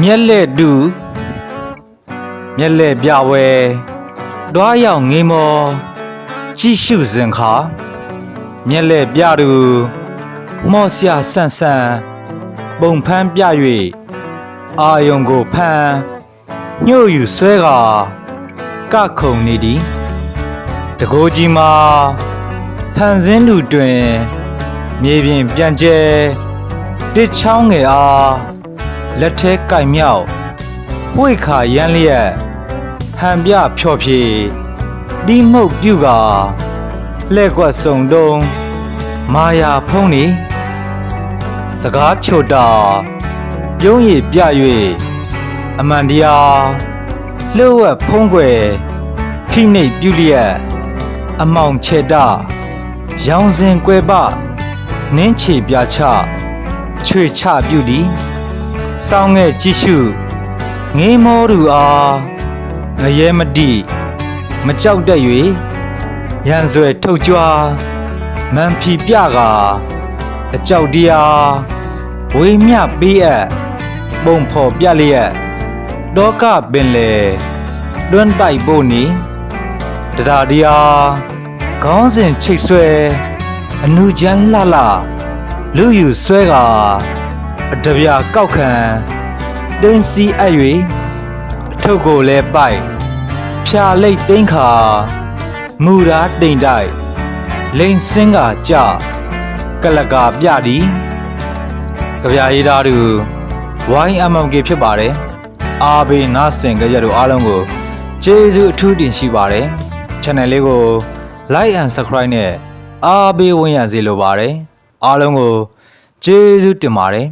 မျက်လက်တူမျက်လက်ပြဝဲတွားရောက်ငေးမောကြည့်ရှုစဉ်ခါမျက်လက်ပြတူမော့ဆရာဆန့်ဆန့်ပုံဖန်းပြ၍အာယုံကိုဖန်းညှို့ယူဆွဲကာကခုံနေသည်တကိုးကြီးမှာဖန်စင်းလူတွင် မြေပြင်ပြန်ကျဲတစ်ချောင်းငယ်အား လက်ထဲကင်မြောက်ဝိတ်ခါရမ်းလျက်ဟန်ပြဖြော့ဖြေဒီမှုတ်ပြုကာလက်ကွက်စုံတုံးမာယာဖုံးနေစကားချိုတာပြုံးရည်ပြ၍အမှန်တရားလှုပ်ဝက်ဖုံးကွယ်ဖိနှိပ်ပြုလျက်အမောင်ချေတာရောင်စင်ကွယ်ပနင်းချေပြချချွေချပြုသည် စောင်းငဲ့ကြည့်ရှုငေးမောသူအားငရဲမတိမကြောက်တတ်၍ရန်ဆွဲထုတ်ကြွားမန်ဖြီပြကအကြောက်တရားဝေမျှပေးအပ်ပုံဖော်ပြလျက်ဒေါကပင်လေတွန်းပိုက်ဖို့နီတရားတရားခေါင်းစဉ်ချိတ်ဆွဲအနုချမ်းလှလှလူယူဆွဲက အတပြာကောက်ခံတင်းစီအပ်၍အထုပ်ကိုလဲပိုက်ဖြာလိတ်သိမ်းခါမူရာတိမ်တိုက်လိန်စင်းကကြကလကာပြသည်ကြပြာရေးသားသူဝိုင်းအမောင်ကေဖြစ်ပါတယ်အာဘေနာစင်ကြရတို့အားလုံးကိုကျေးဇူးအထူးတင်ရှိပါတယ် channel လေးကို like and subscribe နဲ့အားပေးဝင်ရစေလိုပါတယ်အားလုံးကို ကျေးဇူးတင်ပါတယ်